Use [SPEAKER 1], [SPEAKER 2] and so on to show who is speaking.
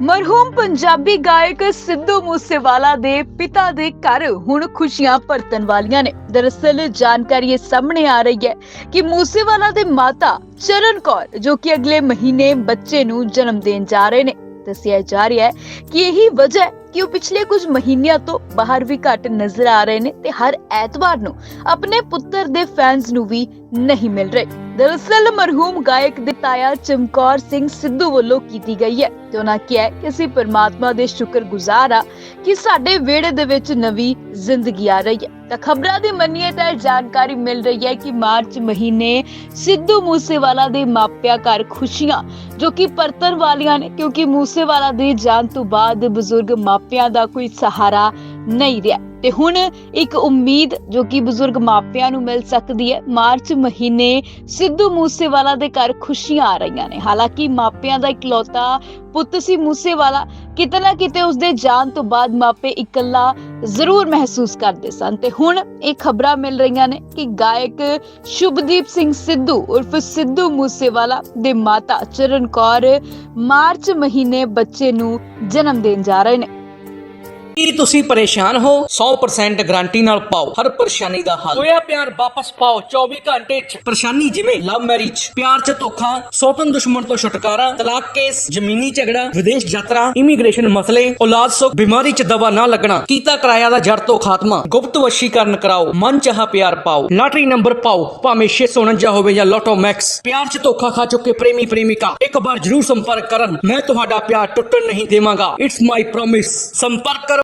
[SPEAKER 1] ਮਰਹੂਮ ਪੰਜਾਬੀ ਗਾਇਕ ਸਿੱਧੂ ਮੂਸੇਵਾਲਾ ਦੇ ਪਿਤਾ ਦੇ ਘਰ ਹੁਣ ਖੁਸ਼ੀਆਂ ਭਰਤਣ ਵਾਲੀਆਂ ਨੇ। ਦਰਅਸਲ ਜਾਣਕਾਰੀ ਇਹ ਸਾਹਮਣੇ ਆ ਰਹੀ ਹੈ ਕਿ ਮੂਸੇਵਾਲਾ ਦੇ ਮਾਤਾ ਚਰਨ ਕੌਰ, ਜੋ ਕਿ ਅਗਲੇ ਮਹੀਨੇ ਬੱਚੇ ਨੂੰ ਜਨਮ ਦੇਣ ਜਾ ਰਹੇ ਨੇ, ਦੱਸਿਆ ਜਾ ਰਿਹਾ ਹੈ ਕਿ ਇਹੀ ਵਜ੍ਹਾ ਹੈ ਕਿ ਉਹ ਪਿਛਲੇ ਕੁਝ ਮਹੀਨਿਆਂ ਤੋਂ ਬਾਹਰ ਵੀ ਘੱਟ ਨਜ਼ਰ ਆ ਰਹੇ ਨੇ ਤੇ ਹਰ ਐਤਵਾਰ ਨੂੰ ਆਪਣੇ ਪੁੱਤਰ ਦੇ ਫੈਨਸ ਨੂੰ ਵੀ ਨਹੀਂ ਮਿਲ ਰਹੇ। ਦਰਅਸਲ ਮਰਹੂਮ ਗਾਇਕ ਦੇ ਤਾਇਆ ਚਮਕੌਰ ਸਿੰਘ ਸਿੱਧੂ ਵੱਲੋਂ ਕੀਤੀ ਗਈ ਹੈ ਤੇ ਉਹਨਾਂ ਕਿਹਾ ਕਿ ਅਸੀਂ ਪਰਮਾਤਮਾ ਦੇ ਸ਼ੁਕਰਗੁਜ਼ਾਰ ਆ ਕਿ ਸਾਡੇ ਵਿਹੜੇ ਦੇ ਵਿੱਚ ਨਵੀਂ ਜ਼ਿੰਦਗੀ ਆ ਰਹੀ ਹੈ। ਤਾਂ ਖਬਰਾਂ ਦੀ ਮੰਨੀਏ ਤਾਂ ਇਹ ਜਾਣਕਾਰੀ ਮਿਲ ਰਹੀ ਹੈ ਕਿ ਮਾਰਚ ਮਹੀਨੇ ਸਿੱਧੂ ਮੂਸੇਵਾਲਾ ਦੇ ਮਾਪਿਆਂ ਘਰ ਖੁਸ਼ੀਆਂ ਜੋ ਕਿ ਪਰਤਨ ਵਾਲੀਆਂ ਨੇ, ਕਿਉਂਕਿ ਮੂਸੇਵਾਲਾ ਦੀ ਜਾਨ ਤੋਂ ਬਾਅਦ ਬਜ਼ੁਰਗ ਮਾਪਿਆਂ ਦਾ ਕੋਈ ਸਹਾਰਾ ਨਹੀਂ ਰਿਹਾ। ਤੇ ਹੁਣ ਇੱਕ ਉਮੀਦ ਜੋ ਕਿ ਬਜ਼ੁਰਗ ਮਾਪਿਆਂ ਨੂੰ ਮਿਲ ਸਕਦੀ ਹੈ, ਮਾਰਚ ਮਹੀਨੇ ਸਿੱਧੂ ਮੂਸੇਵਾਲਾ ਦੇ ਘਰ ਖੁਸ਼ੀਆਂ ਆ ਰਹੀਆਂ ਨੇ। ਹਾਲਾਂਕਿ ਮਾਪਿਆਂ ਦਾ ਇਕਲੌਤਾ ਪੁੱਤ ਸੀ ਮੂਸੇਵਾਲਾ, ਕਿਤੇ ਨਾ ਕਿਤੇ ਉਸਦੇ ਜਾਣ ਤੋਂ ਬਾਅਦ ਮਾਪੇ ਇਕੱਲਾ ਜ਼ਰੂਰ ਮਹਿਸੂਸ ਕਰਦੇ ਸਨ। ਤੇ ਹੁਣ ਇਹ ਖਬਰਾਂ ਮਿਲ ਰਹੀਆਂ ਨੇ ਕਿ ਗਾਇਕ ਸ਼ੁਭਦੀਪ ਸਿੰਘ ਸਿੱਧੂ ਉਰਫ ਸਿੱਧੂ ਮੂਸੇਵਾਲਾ ਦੇ ਮਾਤਾ ਚਰਨ ਕੌਰ ਮਾਰਚ ਮਹੀਨੇ ਬੱਚੇ ਨੂੰ ਜਨਮ ਦੇਣ ਜਾ ਰਹੇ ਨੇ।
[SPEAKER 2] ਕੀ ਤੁਸੀਂ ਪਰੇਸ਼ਾਨ ਹੋ? 100% ਗਾਰੰਟੀ ਨਾਲ ਪਾਓ। ਹਰ ਪਰੇਸ਼ਾਨੀ ਦਾ ਹੱਲ। ਹੋਇਆ ਪਿਆਰ ਵਾਪਸ ਪਾਓ। 24 ਘੰਟੇ ਚ। ਪਰੇਸ਼ਾਨੀ ਜਿਵੇਂ ਲਵ ਮੈਰਿਜ ਪਿਆਰ ਚ ਧੋਖਾ ਸੌਤਨ ਦੁਸ਼ਮਣ ਤੋਂ ਛੁਟਕਾਰਾ ਤਲਾਕ ਕੇਸ ਜ਼ਮੀਨੀ ਝਗੜਾ ਵਿਦੇਸ਼ ਯਾਤਰਾ ਇਮੀਗ੍ਰੇਸ਼ਨ ਮਸਲੇ ਔਲਾਦ ਸੁੱਖ ਬਿਮਾਰੀ ਚ ਦਵਾ ਨਾ ਲੱਗਣਾ ਕੀਤਾ ਕਿਰਾਇਆ ਦਾ ਜੜ ਤੋਂ ਖਾਤਮਾ ਗੁਪਤ ਵਸ਼ੀਕਰਨ ਕਰਾਓ ਮਨ ਚਾਹਾ ਪਿਆਰ ਪਾਓ ਲਾਟਰੀ ਨੰਬਰ ਪਾਓ ਭਾਵੇਂ 649 ਹੋਵੇ ਜਾਂ ਲੋਟੋ ਮੈਕਸ ਪਿਆਰ ਚ ਧੋਖਾ ਖਾ ਚੁੱਕੇ ਪ੍ਰੇਮੀ ਪ੍ਰੇਮਿਕਾ ਇੱਕ ਵਾਰ ਜਰੂਰ ਸੰਪਰਕ ਕਰਨ ਮੈਂ ਤੁਹਾਡਾ ਪਿਆਰ ਟੁੱਟਣ ਨਹੀਂ ਦੇਵਾਂਗਾ। ਇਟਸ ਮਾਈ ਪ੍ਰੋਮਿਸ ਸੰਪਰਕ ਕਰੋ।